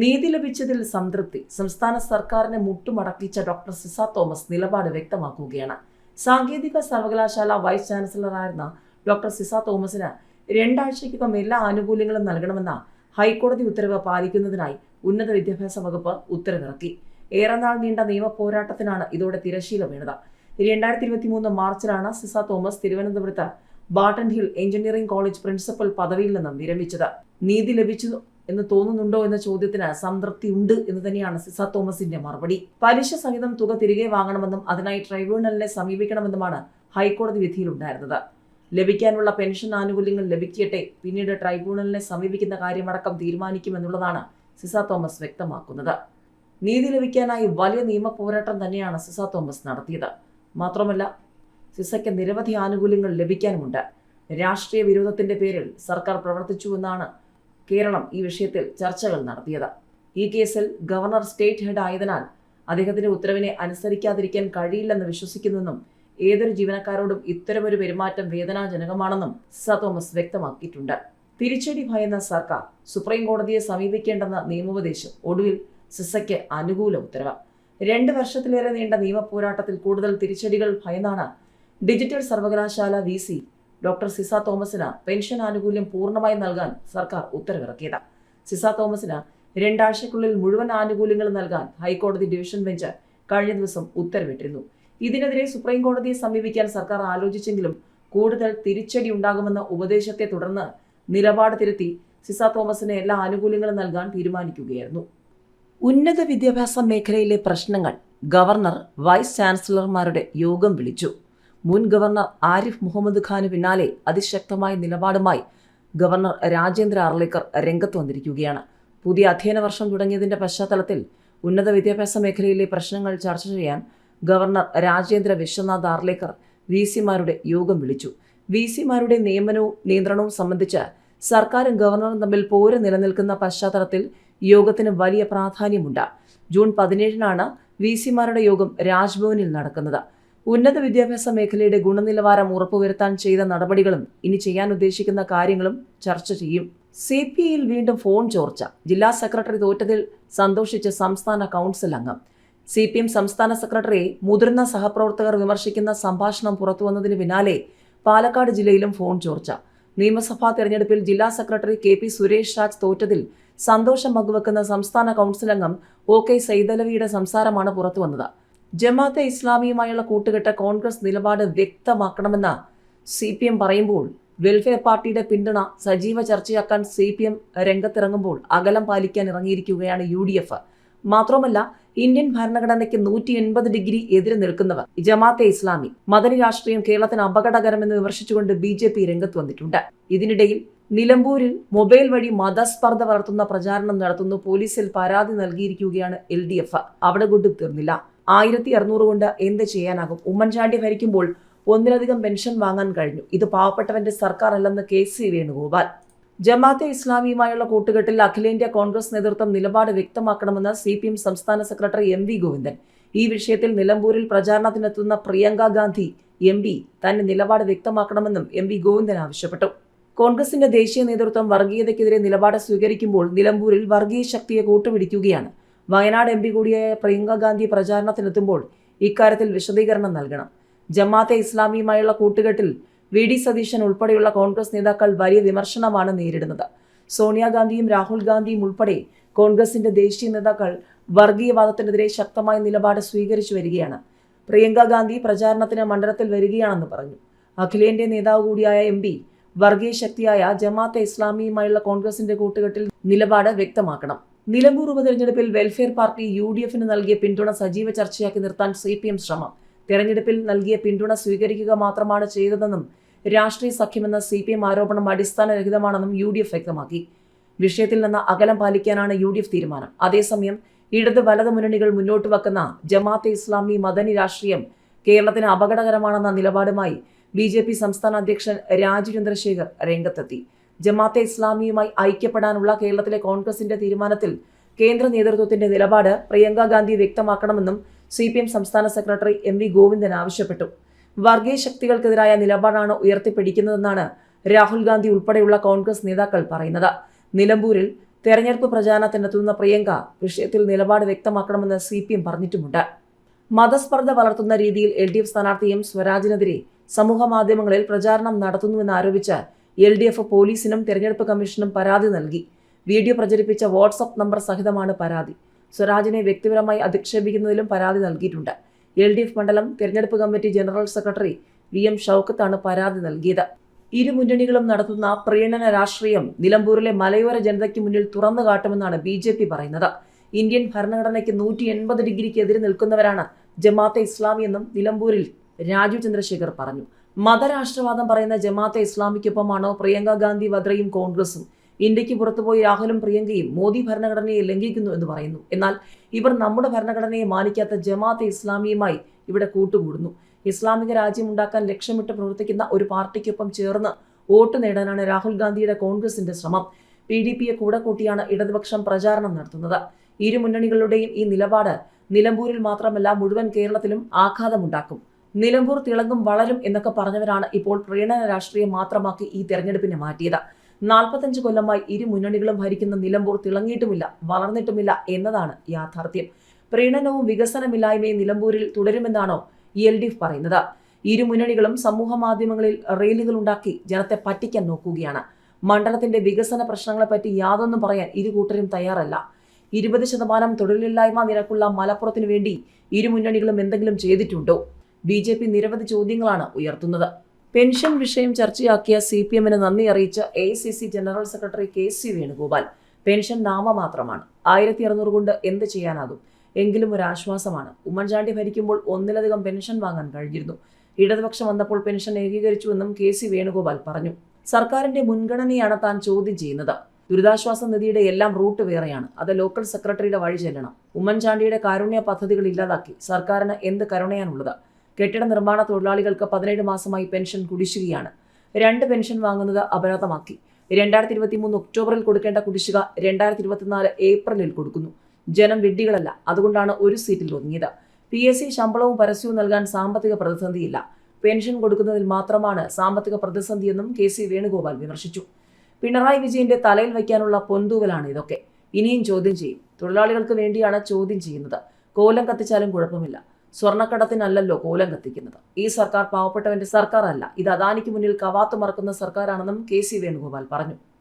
നീതി ലഭിച്ചതിൽ സംതൃപ്തി സംസ്ഥാന സർക്കാരിനെ മുട്ടുമടക്കിച്ച ഡോക്ടർ സിസ തോമസ് നിലപാട് വ്യക്തമാക്കുകയാണ്. സാങ്കേതിക സർവകലാശാല വൈസ് ചാൻസലറായിരുന്ന ഡോക്ടർ സിസ തോമസിന് രണ്ടാഴ്ചയ്ക്കകം എല്ലാ ആനുകൂല്യങ്ങളും നൽകണമെന്ന ഹൈക്കോടതി ഉത്തരവ് പാലിക്കുന്നതിനായി ഉന്നത വിദ്യാഭ്യാസ വകുപ്പ് ഉത്തരവിറക്കി. ഏറെ നാൾ നീണ്ട നിയമ പോരാട്ടത്തിനാണ് ഇതോടെ തിരശീല വീണത് രണ്ടായിരത്തി ഇരുപത്തി മൂന്ന് മാർച്ചിലാണ് സിസ തോമസ് തിരുവനന്തപുരത്ത് Barton Hill engineering college principal പദവിയിൽ നിന്നും വിരമിച്ചത്. നീതി ലഭിച്ചു എന്ന് തോന്നുന്നുണ്ടോ എന്ന ചോദ്യത്തിന് സംതൃപ്തി ഉണ്ട് എന്ന് തന്നെയാണ് സിസ തോമസിന്റെ മറുപടി. പലിശ സഹിതം തുക തിരികെ വാങ്ങണമെന്നും അതിനായി ട്രൈബ്യൂണലിനെ സമീപിക്കണമെന്നുമാണ് ഹൈക്കോടതി വിധിയിലുണ്ടായിരുന്നത്. ലഭിക്കാനുള്ള പെൻഷൻ ആനുകൂല്യങ്ങൾ ലഭിക്കട്ടെ പിന്നീട് ട്രൈബ്യൂണലിനെ സമീപിക്കുന്ന കാര്യമടക്കം തീരുമാനിക്കുമെന്നുള്ളതാണ് സിസ തോമസ് വ്യക്തമാക്കുന്നത്. നീതി ലഭിക്കാനായി വലിയ നിയമ പോരാട്ടം തന്നെയാണ് സിസ തോമസ് നടത്തിയത്. മാത്രമല്ല സിസയ്ക്ക് നിരവധി ആനുകൂല്യങ്ങൾ ലഭിക്കാനുമുണ്ട്. രാഷ്ട്രീയ വിരോധത്തിന്റെ പേരിൽ സർക്കാർ പ്രവർത്തിച്ചുവെന്നാണ് കേരളം ഈ വിഷയത്തിൽ ചർച്ചകൾ നടത്തിയത്. ഈ കേസിൽ ഗവർണർ സ്റ്റേറ്റ് ഹെഡ് ആയതിനാൽ അദ്ദേഹത്തിന്റെ ഉത്തരവിനെ അനുസരിക്കാതിരിക്കാൻ കഴിയില്ലെന്ന് വിശ്വസിക്കുന്നെന്നും ഏതൊരു ജീവനക്കാരോടും ഇത്തരമൊരു പെരുമാറ്റം വേദനാജനകമാണെന്നും സ തോമസ് വ്യക്തമാക്കിയിട്ടുണ്ട്. തിരിച്ചടി ഭയന്ന സർക്കാർ സുപ്രീം കോടതിയെ സമീപിക്കേണ്ടെന്ന നിയമോപദേശം ഒടുവിൽ സിസയ്ക്ക് അനുകൂല ഉത്തരവ്. രണ്ട് വർഷത്തിലേറെ നീണ്ട നിയമ പോരാട്ടത്തിൽ കൂടുതൽ തിരിച്ചടികൾ ഭയന്നാണ് ഡിജിറ്റൽ സർവകലാശാല വി സി ഡോക്ടർ സിസ തോമസിന് പെൻഷൻ ആനുകൂല്യം പൂർണമായി നൽകാൻ സർക്കാർ ഉത്തരവിറക്കിയത്. സിസ തോമസിന് രണ്ടാഴ്ചക്കുള്ളിൽ മുഴുവൻ ആനുകൂല്യങ്ങൾ നൽകാൻ ഹൈക്കോടതി ഡിവിഷൻ ബെഞ്ച് കഴിഞ്ഞ ദിവസം ഉത്തരവിട്ടിരുന്നു. ഇതിനെതിരെ സുപ്രീം കോടതിയെ സമീപിക്കാൻ സർക്കാർ ആലോചിച്ചെങ്കിലും കൂടുതൽ തിരിച്ചടി ഉണ്ടാകുമെന്ന ഉപദേശത്തെ തുടർന്ന് നിലപാട് തിരുത്തി സിസ തോമസിന് എല്ലാ ആനുകൂല്യങ്ങളും നൽകാൻ തീരുമാനിക്കുകയായിരുന്നു. ഉന്നത വിദ്യാഭ്യാസ മേഖലയിലെ പ്രശ്നങ്ങൾ ഗവർണർ വൈസ് ചാൻസലർമാരുടെ യോഗം വിളിച്ചു. മുൻ ഗവർണർ ആരിഫ് മുഹമ്മദ് ഖാന് പിന്നാലെ അതിശക്തമായ നിലപാടുമായി ഗവർണർ രാജേന്ദ്ര അർലേക്കർ രംഗത്ത് വന്നിരിക്കുകയാണ്. പുതിയ അധ്യയന വർഷം തുടങ്ങിയതിന്റെ പശ്ചാത്തലത്തിൽ ഉന്നത വിദ്യാഭ്യാസ മേഖലയിലെ പ്രശ്നങ്ങൾ ചർച്ച ചെയ്യാൻ ഗവർണർ രാജേന്ദ്ര വിശ്വനാഥ് ആർലേക്കർ വി സിമാരുടെ യോഗം വിളിച്ചു. വി സിമാരുടെ നിയമനവും നിയന്ത്രണവും സംബന്ധിച്ച് സർക്കാരും ഗവർണറും തമ്മിൽ പോര് നിലനിൽക്കുന്ന പശ്ചാത്തലത്തിൽ യോഗത്തിന് വലിയ പ്രാധാന്യമുണ്ട്. ജൂൺ പതിനേഴിനാണ് വി സിമാരുടെ യോഗം രാജ്ഭവനിൽ നടക്കുന്നത്. ഉന്നത വിദ്യാഭ്യാസ മേഖലയുടെ ഗുണനിലവാരം ഉറപ്പുവരുത്താൻ ചെയ്ത നടപടികളും ഇനി ചെയ്യാൻ ഉദ്ദേശിക്കുന്ന കാര്യങ്ങളും ചർച്ച ചെയ്യും. സി പി ഐയിൽ വീണ്ടും ഫോൺ ചോർച്ച. ജില്ലാ സെക്രട്ടറി തോറ്റതിൽ സന്തോഷിച്ച സംസ്ഥാന കൗൺസിൽ അംഗം. സി പി എം സംസ്ഥാന സെക്രട്ടറി മുതിർന്ന സഹപ്രവർത്തകർ വിമർശിക്കുന്ന സംഭാഷണം പുറത്തുവന്നതിന് പിന്നാലെ പാലക്കാട് ജില്ലയിലും ഫോൺ ചോർച്ച. നിയമസഭാ തെരഞ്ഞെടുപ്പിൽ ജില്ലാ secretary K P Suresh Raj തോറ്റതിൽ സന്തോഷം പങ്കുവെക്കുന്ന സംസ്ഥാന കൗൺസിൽ അംഗം ഒ കെ സൈതലവിയുടെ സംസാരമാണ് പുറത്തുവന്നത്. ജമാഅത്തെ ഇസ്ലാമിയുമായുള്ള കൂട്ടുകെട്ട് കോൺഗ്രസ് നിലപാട് വ്യക്തമാക്കണമെന്ന് സി പി എം പറയുമ്പോൾ വെൽഫെയർ പാർട്ടിയുടെ പിന്തുണ സജീവ ചർച്ചയാക്കാൻ സി പി എം രംഗത്തിറങ്ങുമ്പോൾ അകലം പാലിക്കാൻ ഇറങ്ങിയിരിക്കുകയാണ് യു ഡി എഫ് മാത്രമല്ല ഇന്ത്യൻ ഭരണഘടനയ്ക്ക് നൂറ്റി എൺപത് ഡിഗ്രി എതിരെ നിൽക്കുന്നവർ ജമാഅത്തെ ഇസ്ലാമി. മദനി രാഷ്ട്രീയം കേരളത്തിന് അപകടകരമെന്ന് വിമർശിച്ചുകൊണ്ട് ബി ജെ പി രംഗത്ത് വന്നിട്ടുണ്ട്. ഇതിനിടയിൽ നിലമ്പൂരിൽ മൊബൈൽ വഴി മതസ്പർദ്ധ വളർത്തുന്ന പ്രചാരണം നടത്തുന്നു. പോലീസിൽ പരാതി നൽകിയിരിക്കുകയാണ് എൽ ഡി എഫ്. അവിടെ കൊണ്ടും തീർന്നില്ല. ആയിരത്തി അറുന്നൂറ് കൊണ്ട് എന്ത് ചെയ്യാനാകും? ഉമ്മൻചാണ്ടി ഭരിക്കുമ്പോൾ ഒന്നിലധികം പെൻഷൻ വാങ്ങാൻ കഴിഞ്ഞു. ഇത് പാവപ്പെട്ടവന്റെ സർക്കാർ അല്ലെന്ന് കെ സി വേണുഗോപാൽ. ജമാഅത്തെ ഇസ്ലാമിയുമായുള്ള കൂട്ടുകെട്ടിൽ അഖിലേന്ത്യാ കോൺഗ്രസ് നേതൃത്വം നിലപാട് വ്യക്തമാക്കണമെന്ന് സി പി എം സംസ്ഥാന സെക്രട്ടറി എം വി ഗോവിന്ദൻ. ഈ വിഷയത്തിൽ നിലമ്പൂരിൽ പ്രചാരണത്തിനെത്തുന്ന പ്രിയങ്ക ഗാന്ധി എം പി തന്റെ നിലപാട് വ്യക്തമാക്കണമെന്നും എം വി ഗോവിന്ദൻ ആവശ്യപ്പെട്ടു. കോൺഗ്രസിന്റെ ദേശീയ നേതൃത്വം വർഗീയതയ്ക്കെതിരെ നിലപാട് സ്വീകരിക്കുമ്പോൾ നിലമ്പൂരിൽ വർഗീയ ശക്തിയെ കൂട്ടുപിടിക്കുകയാണ്. വയനാട് എം പി കൂടിയായ പ്രിയങ്ക ഗാന്ധി പ്രചാരണത്തിനെത്തുമ്പോൾ ഇക്കാര്യത്തിൽ വിശദീകരണം നൽകണം. ജമാഅത്തെ ഇസ്ലാമിയുമായുള്ള കൂട്ടുകെട്ടിൽ വി ഡി സതീശൻ ഉൾപ്പെടെയുള്ള കോൺഗ്രസ് നേതാക്കൾ വലിയ വിമർശനമാണ് നേരിടുന്നത്. സോണിയാഗാന്ധിയും രാഹുൽ ഗാന്ധിയും ഉൾപ്പെടെ കോൺഗ്രസിന്റെ ദേശീയ നേതാക്കൾ വർഗീയവാദത്തിനെതിരെ ശക്തമായ നിലപാട് സ്വീകരിച്ചു വരികയാണ്. പ്രിയങ്ക ഗാന്ധി പ്രചാരണത്തിന് മണ്ഡലത്തിൽ വരികയാണെന്ന് പറഞ്ഞു. അഖിലേന്ത്യാ നേതാവ് കൂടിയായ എം പി വർഗീയ ശക്തിയായ ജമാഅത്തെ ഇസ്ലാമിയുമായുള്ള കോൺഗ്രസിന്റെ കൂട്ടുകെട്ടിൽ നിലപാട് വ്യക്തമാക്കണം. നിലമ്പൂർ ഉപതെരഞ്ഞെടുപ്പിൽ വെൽഫെയർ പാർട്ടി യു ഡി എഫിന് നൽകിയ പിന്തുണ സജീവ ചർച്ചയാക്കി നിർത്താൻ സി പി എം ശ്രമം. തെരഞ്ഞെടുപ്പിൽ നൽകിയ പിന്തുണ സ്വീകരിക്കുക മാത്രമാണ് ചെയ്തതെന്നും രാഷ്ട്രീയ സഖ്യമെന്ന സി പി എം ആരോപണം അടിസ്ഥാനരഹിതമാണെന്നും യു ഡി എഫ് വ്യക്തമാക്കി. വിഷയത്തിൽ നിന്ന് അകലം പാലിക്കാനാണ് യു ഡി എഫ് തീരുമാനം. അതേസമയം ഇടത് വലത് മുന്നണികൾ മുന്നോട്ട് വെക്കുന്ന ജമാഅത്തെ ഇസ്ലാമി മദനി രാഷ്ട്രീയം കേരളത്തിന് അപകടകരമാണെന്ന നിലപാടുമായി ബി ജെ പി സംസ്ഥാന അധ്യക്ഷൻ രാജു ചന്ദ്രശേഖർ രംഗത്തെത്തി. ജമാഅത്തെ ഇസ്ലാമിയുമായി ഐക്യപ്പെടാനുള്ള കേരളത്തിലെ കോൺഗ്രസിന്റെ തീരുമാനത്തിൽ കേന്ദ്ര നേതൃത്വത്തിന്റെ നിലപാട് പ്രിയങ്ക ഗാന്ധി വ്യക്തമാക്കണമെന്നും സി പി എം സംസ്ഥാന സെക്രട്ടറി എം വി ഗോവിന്ദൻ ആവശ്യപ്പെട്ടു. വർഗീയ ശക്തികൾക്കെതിരായ നിലപാടാണ് ഉയർത്തിപ്പിടിക്കുന്നതെന്നാണ് രാഹുൽ ഗാന്ധി ഉൾപ്പെടെയുള്ള കോൺഗ്രസ് നേതാക്കൾ പറയുന്നത്. നിലമ്പൂരിൽ തെരഞ്ഞെടുപ്പ് പ്രചാരണത്തിനെത്തുന്ന പ്രിയങ്ക വിഷയത്തിൽ നിലപാട് വ്യക്തമാക്കണമെന്ന് സി പി എം പറഞ്ഞിട്ടുമുണ്ട്. മതസ്പർദ്ധ വളർത്തുന്ന രീതിയിൽ എൽ ഡി എഫ് സ്ഥാനാർത്ഥി എം സ്വരാജിനെതിരെ സമൂഹ മാധ്യമങ്ങളിൽ പ്രചാരണം നടത്തുന്നുവെന്ന് ആരോപിച്ച് എൽ ഡി എഫ് പോലീസിനും തെരഞ്ഞെടുപ്പ് കമ്മീഷനും പരാതി നൽകി. വീഡിയോ പ്രചരിപ്പിച്ച വാട്സപ്പ് നമ്പർ സഹിതമാണ് പരാതി. സ്വരാജിനെ വ്യക്തിപരമായി അധിക്ഷേപിക്കുന്നതിലും പരാതി നൽകിയിട്ടുണ്ട്. എൽ ഡി എഫ് മണ്ഡലം തിരഞ്ഞെടുപ്പ് committee general secretary V M ഷൌക്കത്താണ് പരാതി നൽകിയത്. ഇരു മുന്നണികളും നടത്തുന്ന പ്രീണന രാഷ്ട്രീയം നിലമ്പൂരിലെ മലയോര ജനതയ്ക്ക് മുന്നിൽ തുറന്നു കാട്ടുമെന്നാണ് ബി ജെ പി പറയുന്നത്. ഇന്ത്യൻ ഭരണഘടനയ്ക്ക് നൂറ്റി എൺപത് ഡിഗ്രിക്ക് എതിരെ നിൽക്കുന്നവരാണ് ജമാഅത്തെ ഇസ്ലാമി എന്നും നിലമ്പൂരിൽ രാജു ചന്ദ്രശേഖർ പറഞ്ഞു. മതരാഷ്ട്രവാദം പറയുന്ന ജമാഅത്തെ ഇസ്ലാമിക്കൊപ്പമാണോ പ്രിയങ്ക ഗാന്ധി വദ്രയും കോൺഗ്രസും? ഇന്ത്യയ്ക്ക് പുറത്തുപോയി രാഹുലും പ്രിയങ്കയും മോദി ഭരണഘടനയെ ലംഘിക്കുന്നു എന്ന് പറയുന്നു. എന്നാൽ ഇവർ നമ്മുടെ ഭരണഘടനയെ മാനിക്കാത്ത ജമാഅത്തെ ഇസ്ലാമിയുമായി ഇവിടെ കൂട്ടുകൂടുന്നു. ഇസ്ലാമിക രാജ്യമുണ്ടാക്കാൻ ലക്ഷ്യമിട്ട് പ്രവർത്തിക്കുന്ന ഒരു പാർട്ടിക്കൊപ്പം ചേർന്ന് വോട്ട് നേടാനാണ് രാഹുൽ ഗാന്ധിയുടെ കോൺഗ്രസിന്റെ ശ്രമം. പി ഡി പിയെ കൂടെ കൂട്ടിയാണ് ഇടതുപക്ഷം പ്രചാരണം നടത്തുന്നത്. ഇരു മുന്നണികളുടെയും ഈ നിലപാട് നിലമ്പൂരിൽ മാത്രമല്ല മുഴുവൻ കേരളത്തിലും ആഘാതമുണ്ടാക്കും. നിലമ്പൂർ തിളങ്ങും വളരും എന്നൊക്കെ പറഞ്ഞവരാണ് ഇപ്പോൾ പ്രീണന രാഷ്ട്രീയം മാത്രമാക്കി ഈ തെരഞ്ഞെടുപ്പിനെ മാറ്റിയത്. നാൽപ്പത്തഞ്ച് കൊല്ലമായി ഇരു മുന്നണികളും ഭരിക്കുന്ന നിലമ്പൂർ തിളങ്ങിയിട്ടുമില്ല വളർന്നിട്ടുമില്ല എന്നതാണ് യാഥാർത്ഥ്യം. പ്രീണനവും വികസനമില്ലായ്മയും നിലമ്പൂരിൽ തുടരുമെന്നാണോ എൽ ഡി എഫ് പറയുന്നത്? ഇരു മുന്നണികളും സമൂഹ മാധ്യമങ്ങളിൽ റീലുകൾ ഉണ്ടാക്കി ജനത്തെ പറ്റിക്കാൻ നോക്കുകയാണ്. മണ്ഡലത്തിന്റെ വികസന പ്രശ്നങ്ങളെപ്പറ്റി യാതൊന്നും പറയാൻ ഇരു കൂട്ടരും തയ്യാറല്ല. ഇരുപത് ശതമാനം തൊഴിലില്ലായ്മ നിരക്കുള്ള മലപ്പുറത്തിനു വേണ്ടി ഇരു മുന്നണികളും എന്തെങ്കിലും ചെയ്തിട്ടുണ്ടോ? ബി ജെ പി നിരവധി ചോദ്യങ്ങളാണ് ഉയർത്തുന്നത്. പെൻഷൻ വിഷയം ചർച്ചയാക്കിയ സി പി എമ്മിന് നന്ദി അറിയിച്ച A C C general secretary K C Venugopal. Pension നാമമാത്രമാണ്. ആയിരത്തി അറുന്നൂറ് കൊണ്ട് എന്ത് ചെയ്യാനാകും? എങ്കിലും ഒരു ആശ്വാസമാണ് ഉമ്മൻചാണ്ടി ഭരിക്കുമ്പോൾ ഒന്നിലധികം പെൻഷൻ വാങ്ങാൻ കഴിഞ്ഞിരുന്നു. ഇടതുപക്ഷം വന്നപ്പോൾ പെൻഷൻ ഏകീകരിച്ചുവെന്നും കെ സി വേണുഗോപാൽ പറഞ്ഞു. സർക്കാരിന്റെ മുൻഗണനയാണ് താൻ ചോദ്യം ചെയ്യുന്നത്. ദുരിതാശ്വാസ നിധിയുടെ എല്ലാം റൂട്ട് വേറെയാണ്. അത് ലോക്കൽ സെക്രട്ടറിയുടെ വഴി ചെല്ലണം. ഉമ്മൻചാണ്ടിയുടെ കാരുണ്യ പദ്ധതികൾ ഇല്ലാതാക്കി സർക്കാരിന് എന്ത് കരുണയാണുള്ളത്? കെട്ടിട നിർമ്മാണ തൊഴിലാളികൾക്ക് പതിനേഴ് മാസമായി പെൻഷൻ കുടിശ്ശികയാണ്. രണ്ട് പെൻഷൻ വാങ്ങുന്നത് അപരാധമാക്കി. രണ്ടായിരത്തി ഇരുപത്തി മൂന്ന് ഒക്ടോബറിൽ കൊടുക്കേണ്ട കുടിശ്ശിക രണ്ടായിരത്തി ഇരുപത്തിനാല് ഏപ്രിലിൽ കൊടുക്കുന്നു. ജനം വിഡ്ഢികളല്ല. അതുകൊണ്ടാണ് ഒരു സീറ്റിൽ ഒതുങ്ങിയത്. പി എസ് സി ശമ്പളവും പരസ്യവും നൽകാൻ സാമ്പത്തിക പ്രതിസന്ധിയില്ല. പെൻഷൻ കൊടുക്കുന്നതിൽ മാത്രമാണ് സാമ്പത്തിക പ്രതിസന്ധിയെന്നും കെ സി വേണുഗോപാൽ വിമർശിച്ചു. പിണറായി വിജയന്റെ തലയിൽ വയ്ക്കാനുള്ള പൊന്തൂവലാണ് ഇതൊക്കെ. ഇനിയും ചോദ്യം ചെയ്യും. തൊഴിലാളികൾക്ക് വേണ്ടിയാണ് ചോദ്യം ചെയ്യുന്നത്. കോലം കത്തിച്ചാലും കുഴപ്പമില്ല. സ്വർണക്കടത്തിനല്ലല്ലോ കോലം കത്തിക്കുന്നത്. ഈ സർക്കാർ പാവപ്പെട്ടവന്റെ സർക്കാർ അല്ല. ഇത് അദാനിക്ക് മുന്നിൽ കവാത്ത് മറക്കുന്ന സർക്കാരാണെന്നും കെ സി വേണുഗോപാൽ പറഞ്ഞു.